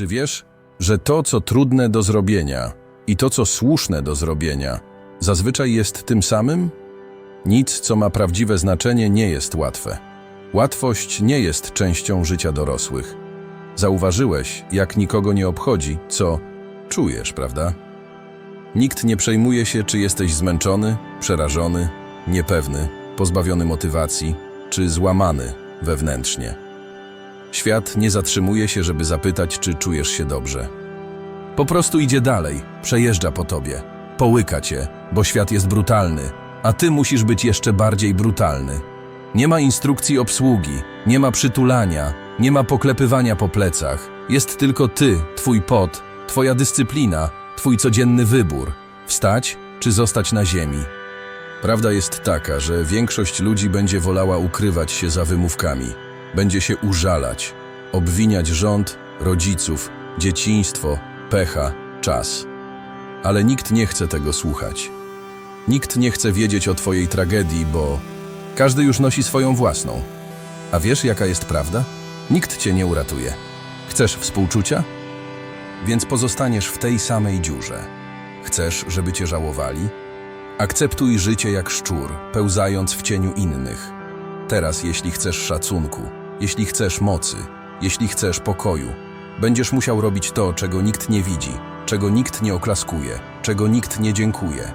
Czy wiesz, że to, co trudne do zrobienia i to, co słuszne do zrobienia, zazwyczaj jest tym samym? Nic, co ma prawdziwe znaczenie, nie jest łatwe. Łatwość nie jest częścią życia dorosłych. Zauważyłeś, jak nikogo nie obchodzi, co czujesz, prawda? Nikt nie przejmuje się, czy jesteś zmęczony, przerażony, niepewny, pozbawiony motywacji, czy złamany wewnętrznie. Świat nie zatrzymuje się, żeby zapytać, czy czujesz się dobrze. Po prostu idzie dalej, przejeżdża po tobie, połyka cię, bo świat jest brutalny, a ty musisz być jeszcze bardziej brutalny. Nie ma instrukcji obsługi, nie ma przytulania, nie ma poklepywania po plecach. Jest tylko ty, twój pot, twoja dyscyplina, twój codzienny wybór wstać czy zostać na ziemi. Prawda jest taka, że większość ludzi będzie wolała ukrywać się za wymówkami, będzie się użalać, obwiniać rząd, rodziców, dzieciństwo, pecha, czas. Ale nikt nie chce tego słuchać. Nikt nie chce wiedzieć o twojej tragedii, bo każdy już nosi swoją własną. A wiesz, jaka jest prawda? Nikt cię nie uratuje. Chcesz współczucia? Więc pozostaniesz w tej samej dziurze. Chcesz, żeby cię żałowali? Akceptuj życie jak szczur, pełzając w cieniu innych. Teraz, jeśli chcesz szacunku, jeśli chcesz mocy, jeśli chcesz pokoju, będziesz musiał robić to, czego nikt nie widzi, czego nikt nie oklaskuje, czego nikt nie dziękuje.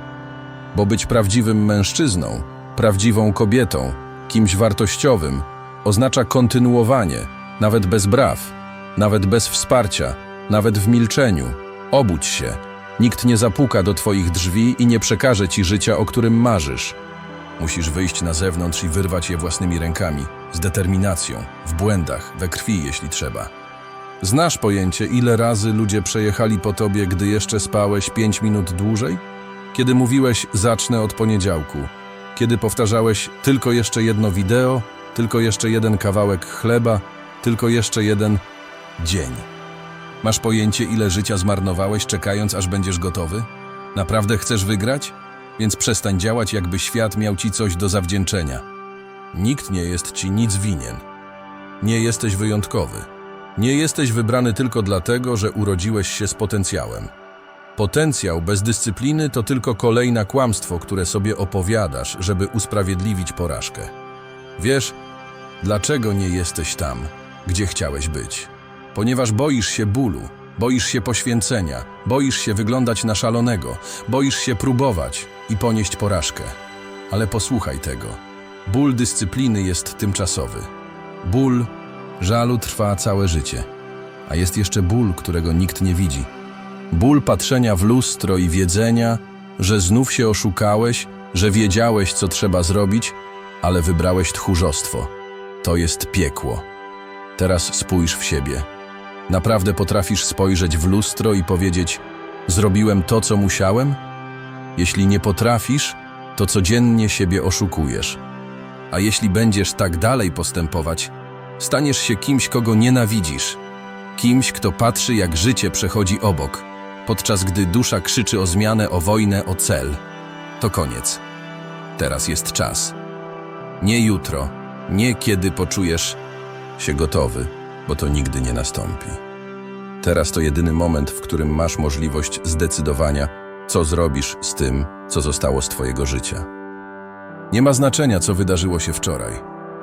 Bo być prawdziwym mężczyzną, prawdziwą kobietą, kimś wartościowym, oznacza kontynuowanie, nawet bez braw, nawet bez wsparcia, nawet w milczeniu. Obudź się. Nikt nie zapuka do twoich drzwi i nie przekaże ci życia, o którym marzysz. Musisz wyjść na zewnątrz i wyrwać je własnymi rękami, z determinacją, w błędach, we krwi, jeśli trzeba. Znasz pojęcie, ile razy ludzie przejechali po tobie, gdy jeszcze spałeś pięć minut dłużej? Kiedy mówiłeś, zacznę od poniedziałku. Kiedy powtarzałeś, tylko jeszcze jedno wideo, tylko jeszcze jeden kawałek chleba, tylko jeszcze jeden dzień. Masz pojęcie, ile życia zmarnowałeś, czekając, aż będziesz gotowy? Naprawdę chcesz wygrać? Więc przestań działać, jakby świat miał ci coś do zawdzięczenia. Nikt nie jest ci nic winien. Nie jesteś wyjątkowy. Nie jesteś wybrany tylko dlatego, że urodziłeś się z potencjałem. Potencjał bez dyscypliny to tylko kolejne kłamstwo, które sobie opowiadasz, żeby usprawiedliwić porażkę. Wiesz, dlaczego nie jesteś tam, gdzie chciałeś być? Ponieważ boisz się bólu, boisz się poświęcenia, boisz się wyglądać na szalonego, boisz się próbować i ponieść porażkę. Ale posłuchaj tego. Ból dyscypliny jest tymczasowy. Ból żalu trwa całe życie. A jest jeszcze ból, którego nikt nie widzi. Ból patrzenia w lustro i wiedzenia, że znów się oszukałeś, że wiedziałeś, co trzeba zrobić, ale wybrałeś tchórzostwo. To jest piekło. Teraz spójrz w siebie. Naprawdę potrafisz spojrzeć w lustro i powiedzieć: Zrobiłem to, co musiałem? Jeśli nie potrafisz, to codziennie siebie oszukujesz. A jeśli będziesz tak dalej postępować, staniesz się kimś, kogo nienawidzisz. Kimś, kto patrzy, jak życie przechodzi obok, podczas gdy dusza krzyczy o zmianę, o wojnę, o cel. To koniec. Teraz jest czas. Nie jutro, nie kiedy poczujesz się gotowy, bo to nigdy nie nastąpi. Teraz to jedyny moment, w którym masz możliwość zdecydowania, co zrobisz z tym, co zostało z Twojego życia. Nie ma znaczenia, co wydarzyło się wczoraj.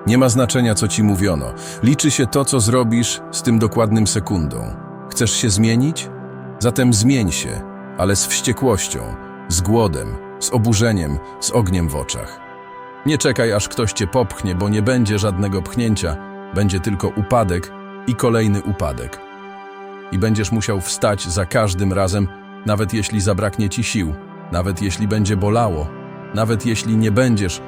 Nie ma znaczenia, co ci mówiono. Liczy się to, co zrobisz z tym dokładnym sekundą. Chcesz się zmienić? Zatem zmień się, ale z wściekłością, z głodem, z oburzeniem, z ogniem w oczach. Nie czekaj, aż ktoś cię popchnie, bo nie będzie żadnego pchnięcia, będzie tylko upadek i kolejny upadek. I będziesz musiał wstać za każdym razem, nawet jeśli zabraknie ci sił, nawet jeśli będzie bolało, nawet jeśli nie będziesz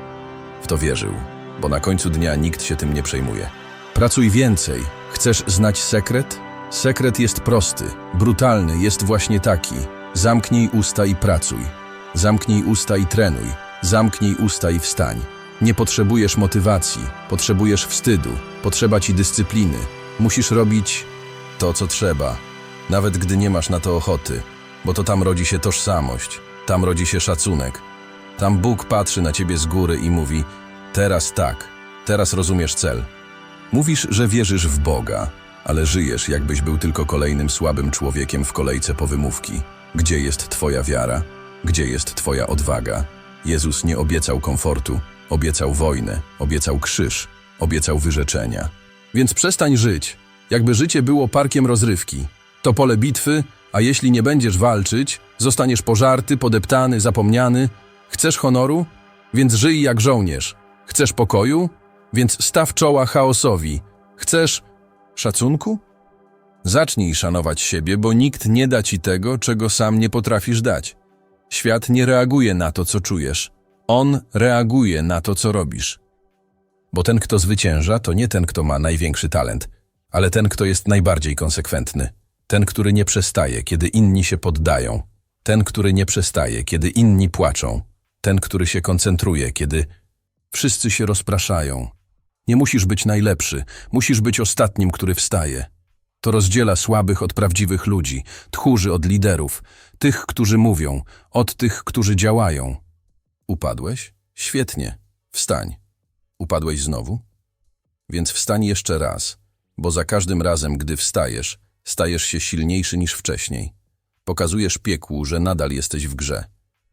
w to wierzył, bo na końcu dnia nikt się tym nie przejmuje. Pracuj więcej. Chcesz znać sekret? Sekret jest prosty, brutalny, jest właśnie taki. Zamknij usta i pracuj. Zamknij usta i trenuj. Zamknij usta i wstań. Nie potrzebujesz motywacji, potrzebujesz wstydu, potrzeba ci dyscypliny. Musisz robić to, co trzeba, nawet gdy nie masz na to ochoty, bo to tam rodzi się tożsamość, tam rodzi się szacunek. Tam Bóg patrzy na ciebie z góry i mówi: Teraz tak, teraz rozumiesz cel. Mówisz, że wierzysz w Boga, ale żyjesz, jakbyś był tylko kolejnym słabym człowiekiem w kolejce po wymówki. Gdzie jest Twoja wiara? Gdzie jest Twoja odwaga? Jezus nie obiecał komfortu, obiecał wojnę, obiecał krzyż, obiecał wyrzeczenia. Więc przestań żyć, jakby życie było parkiem rozrywki. To pole bitwy, a jeśli nie będziesz walczyć, zostaniesz pożarty, podeptany, zapomniany. Chcesz honoru? Więc żyj jak żołnierz. Chcesz pokoju? Więc staw czoła chaosowi. Chcesz szacunku? Zacznij szanować siebie, bo nikt nie da ci tego, czego sam nie potrafisz dać. Świat nie reaguje na to, co czujesz. On reaguje na to, co robisz. Bo ten, kto zwycięża, to nie ten, kto ma największy talent, ale ten, kto jest najbardziej konsekwentny. Ten, który nie przestaje, kiedy inni się poddają. Ten, który nie przestaje, kiedy inni płaczą. Ten, który się koncentruje, kiedy wszyscy się rozpraszają. Nie musisz być najlepszy, musisz być ostatnim, który wstaje. To rozdziela słabych od prawdziwych ludzi, tchórzy od liderów, tych, którzy mówią, od tych, którzy działają. Upadłeś? Świetnie. Wstań. Upadłeś znowu? Więc wstań jeszcze raz, bo za każdym razem, gdy wstajesz, stajesz się silniejszy niż wcześniej. Pokazujesz piekłu, że nadal jesteś w grze.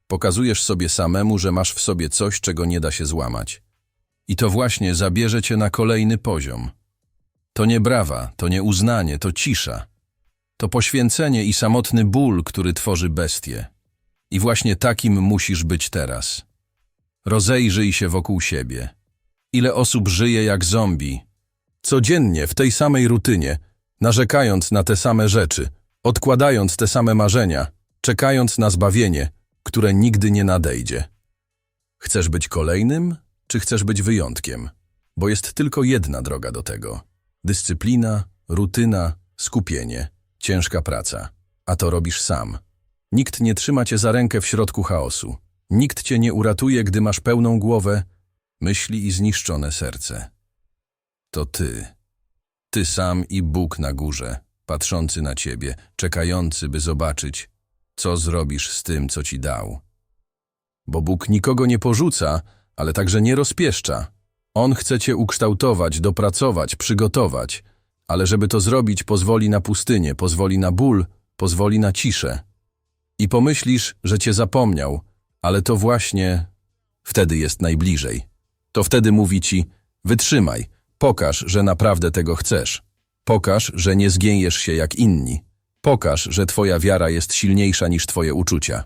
Pokazujesz sobie samemu, że masz w sobie coś, czego nie da się złamać. I to właśnie zabierze cię na kolejny poziom. To nie brawa, to nie uznanie, to cisza. To poświęcenie i samotny ból, który tworzy bestię. I właśnie takim musisz być teraz. Rozejrzyj się wokół siebie. Ile osób żyje jak zombie? Codziennie w tej samej rutynie, narzekając na te same rzeczy, odkładając te same marzenia, czekając na zbawienie, które nigdy nie nadejdzie. Chcesz być kolejnym, czy chcesz być wyjątkiem? Bo jest tylko jedna droga do tego. Dyscyplina, rutyna, skupienie, ciężka praca. A to robisz sam. Nikt nie trzyma cię za rękę w środku chaosu. Nikt cię nie uratuje, gdy masz pełną głowę, myśli i zniszczone serce. To ty. Ty sam i Bóg na górze, patrzący na ciebie, czekający, by zobaczyć, co zrobisz z tym, co ci dał. Bo Bóg nikogo nie porzuca, ale także nie rozpieszcza. On chce cię ukształtować, dopracować, przygotować, ale żeby to zrobić, pozwoli na pustynię, pozwoli na ból, pozwoli na ciszę. I pomyślisz, że cię zapomniał, ale to właśnie wtedy jest najbliżej. To wtedy mówi ci, wytrzymaj, pokaż, że naprawdę tego chcesz. Pokaż, że nie zgięjesz się jak inni. Pokaż, że twoja wiara jest silniejsza niż twoje uczucia.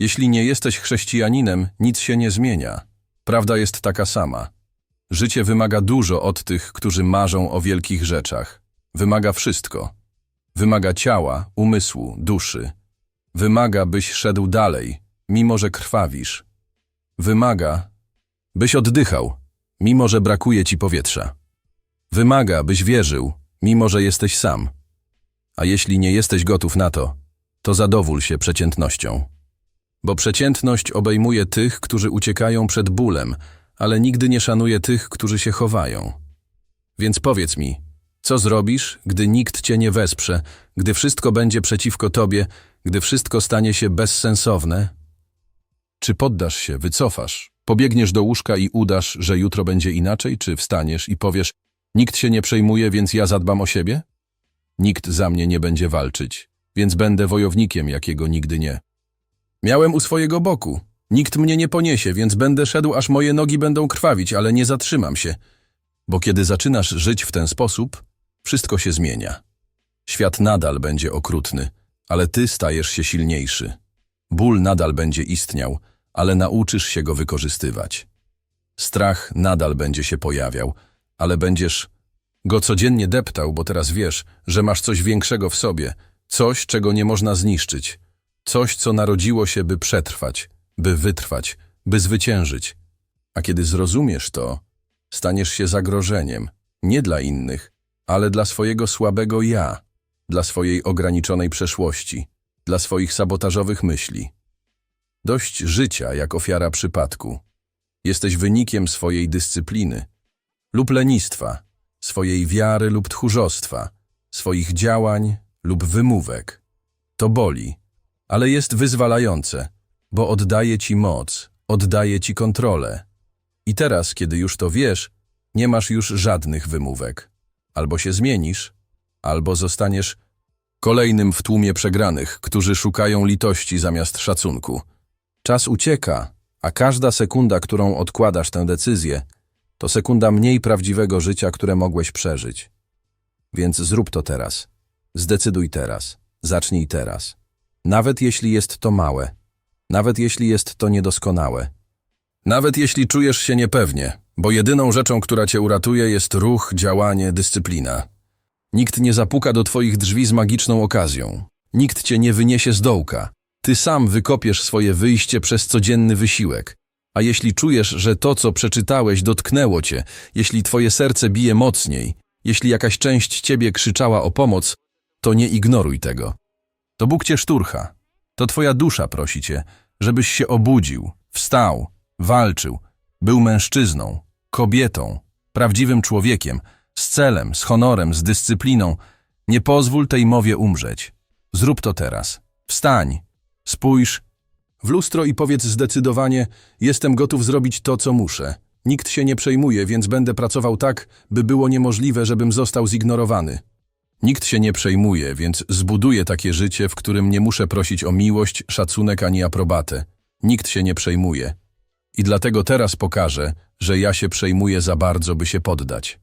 Jeśli nie jesteś chrześcijaninem, nic się nie zmienia. Prawda jest taka sama. Życie wymaga dużo od tych, którzy marzą o wielkich rzeczach. Wymaga wszystko. Wymaga ciała, umysłu, duszy. Wymaga, byś szedł dalej, mimo że krwawisz. Wymaga, byś oddychał, mimo że brakuje ci powietrza. Wymaga, byś wierzył, mimo że jesteś sam. A jeśli nie jesteś gotów na to, to zadowól się przeciętnością. Bo przeciętność obejmuje tych, którzy uciekają przed bólem, ale nigdy nie szanuje tych, którzy się chowają. Więc powiedz mi, co zrobisz, gdy nikt cię nie wesprze, gdy wszystko będzie przeciwko tobie, gdy wszystko stanie się bezsensowne? Czy poddasz się, wycofasz, pobiegniesz do łóżka i udasz, że jutro będzie inaczej, czy wstaniesz i powiesz, nikt się nie przejmuje, więc ja zadbam o siebie? Nikt za mnie nie będzie walczyć, więc będę wojownikiem, jakiego nigdy nie. Miałem u swojego boku. Nikt mnie nie poniesie, więc będę szedł, aż moje nogi będą krwawić, ale nie zatrzymam się. Bo kiedy zaczynasz żyć w ten sposób, wszystko się zmienia. Świat nadal będzie okrutny, ale ty stajesz się silniejszy. Ból nadal będzie istniał, ale nauczysz się go wykorzystywać. Strach nadal będzie się pojawiał, ale będziesz go codziennie deptał, bo teraz wiesz, że masz coś większego w sobie, coś, czego nie można zniszczyć, coś, co narodziło się, by przetrwać, by wytrwać, by zwyciężyć. A kiedy zrozumiesz to, staniesz się zagrożeniem, nie dla innych, ale dla swojego słabego ja, dla swojej ograniczonej przeszłości, dla swoich sabotażowych myśli. Dość życia jak ofiara przypadku. Jesteś wynikiem swojej dyscypliny lub lenistwa, swojej wiary lub tchórzostwa, swoich działań lub wymówek. To boli, ale jest wyzwalające, bo oddaje ci moc, oddaje ci kontrolę. I teraz, kiedy już to wiesz, nie masz już żadnych wymówek. Albo się zmienisz, albo zostaniesz kolejnym w tłumie przegranych, którzy szukają litości zamiast szacunku. Czas ucieka, a każda sekunda, którą odkładasz tę decyzję, to sekunda mniej prawdziwego życia, które mogłeś przeżyć. Więc zrób to teraz. Zdecyduj teraz. Zacznij teraz. Nawet jeśli jest to małe. Nawet jeśli jest to niedoskonałe. Nawet jeśli czujesz się niepewnie, bo jedyną rzeczą, która cię uratuje, jest ruch, działanie, dyscyplina. Nikt nie zapuka do twoich drzwi z magiczną okazją. Nikt cię nie wyniesie z dołka. Ty sam wykopiesz swoje wyjście przez codzienny wysiłek. A jeśli czujesz, że to, co przeczytałeś, dotknęło cię, jeśli twoje serce bije mocniej, jeśli jakaś część ciebie krzyczała o pomoc, to nie ignoruj tego. To Bóg cię szturcha. To twoja dusza prosi cię, żebyś się obudził, wstał, walczył, był mężczyzną, kobietą, prawdziwym człowiekiem, z celem, z honorem, z dyscypliną. Nie pozwól tej mowie umrzeć. Zrób to teraz. Wstań, spójrz w lustro i powiedz zdecydowanie: Jestem gotów zrobić to, co muszę. Nikt się nie przejmuje, więc będę pracował tak, by było niemożliwe, żebym został zignorowany. Nikt się nie przejmuje, więc zbuduję takie życie, w którym nie muszę prosić o miłość, szacunek ani aprobatę. Nikt się nie przejmuje. I dlatego teraz pokażę, że ja się przejmuję za bardzo, by się poddać.